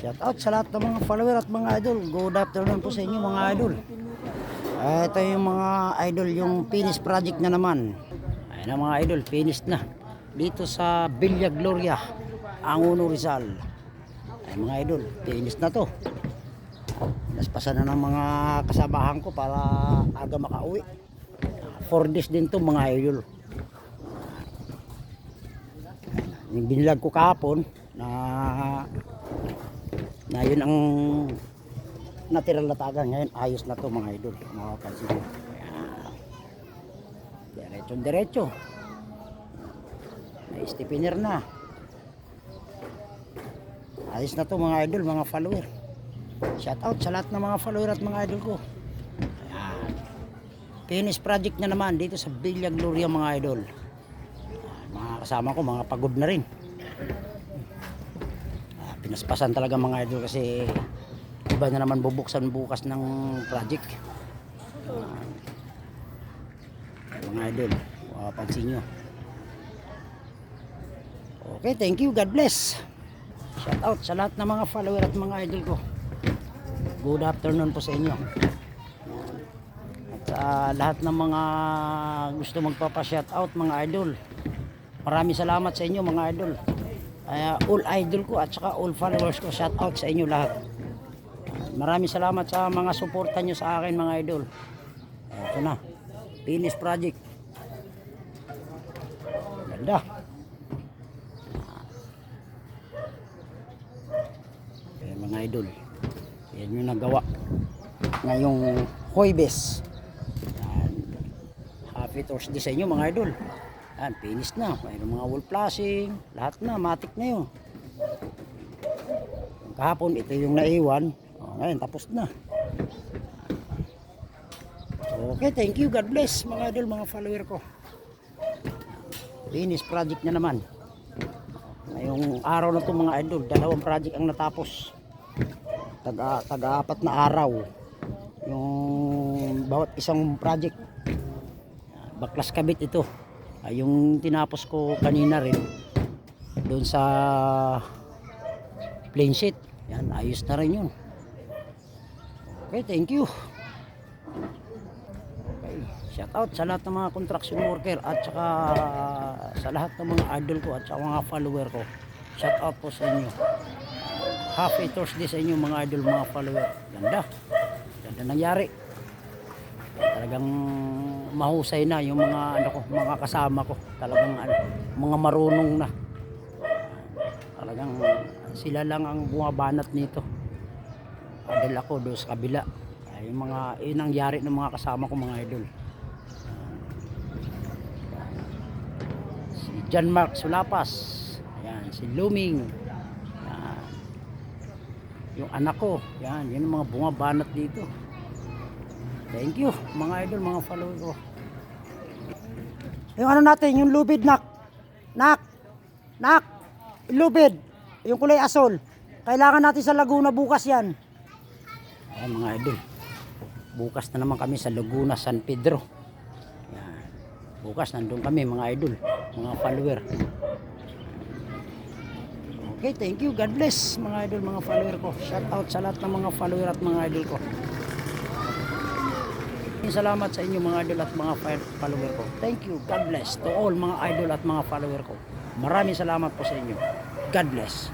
Shout out sa lahat ng mga follower at mga idol. Good afternoon po sa inyo mga idol. Ah, ito yung mga idol, yung finish project na naman. Ayun na mga idol, finished na. Dito sa Villa Gloria, Anguno Rizal. Ay mga idol, finished na to. Naspasan na ng mga kasabahan ko para aga makauwi. 4 days din to mga idol. Yung binilag ko kahapon na na yun ang natural na taga ngayon ayos na to mga idol. Makapansin Ayan. diretso diretso. May stipiner na. Ayos na to mga idol mga follower. Shout out sa lahat ng mga follower at mga idol ko. Ayan. finish project na naman dito sa Villa Gloria mga idol. Mga kasama ko mga pagod na rin pinaspasan talaga mga idol kasi iba na naman bubuksan bukas ng project. Ah, mga idol mapapansin nyo. Okay thank you. God bless. Shout out sa lahat ng mga follower at mga idol ko. Good afternoon po sa inyo. At sa lahat ng mga gusto magpapa shout out mga idol. Maraming salamat sa inyo mga idol kaya all idol ko at saka all followers ko shout out sa inyo lahat. Maraming salamat sa mga suporta nyo sa akin mga idol. Ito na finish project. Ganda. Ayan mga idol yan yung nagawa ngayong Hoybes happy Thursday sa inyo mga idol yan finish na. Mayroong mga wall flashing. Lahat na matik na yun. Kahapon ito yung naiwan. Oh, ngayon tapos na. Okay thank you. God bless mga idol mga follower ko. Finish project na naman. Ngayong araw na to mga idol dalawang project ang natapos. Taga, taga apat na araw. Yung bawat isang project. Baklas kabit ito ay yung tinapos ko kanina rin doon sa plain sheet. Yan ayos na rin yun. Okay thank you. Okay shout out sa lahat ng mga construction worker at saka sa lahat ng mga idol ko at saka mga follower ko. Shout out po sa inyo. Happy Thursday sa inyo mga idol mga follower. Ganda. Ganda nangyari talagang mahusay na yung mga ano ko mga kasama ko. Talagang ano, mga marunong na. Talagang sila lang ang bumabanat nito. Adal ako doon sa kabila. Ay yung mga yun ang yari ng mga kasama ko mga idol. Si John Mark Sulapas. Yan si Luming. Yan. yung anak ko. Yan yun ang mga bumabanat dito Thank you mga idol, mga follower ko. Yung ano natin, yung lubid nak. Nak. Nak. Lubid. Yung kulay asol. Kailangan natin sa Laguna bukas yan. Ayan mga idol. Bukas na naman kami sa Laguna, San Pedro. Yan. Bukas nandun kami mga idol, mga follower. Okay, thank you. God bless mga idol, mga follower ko. Shout out sa lahat ng mga follower at mga idol ko. Salamat sa inyo mga idol at mga follower ko. Thank you. God bless to all mga idol at mga follower ko. Maraming salamat po sa inyo. God bless.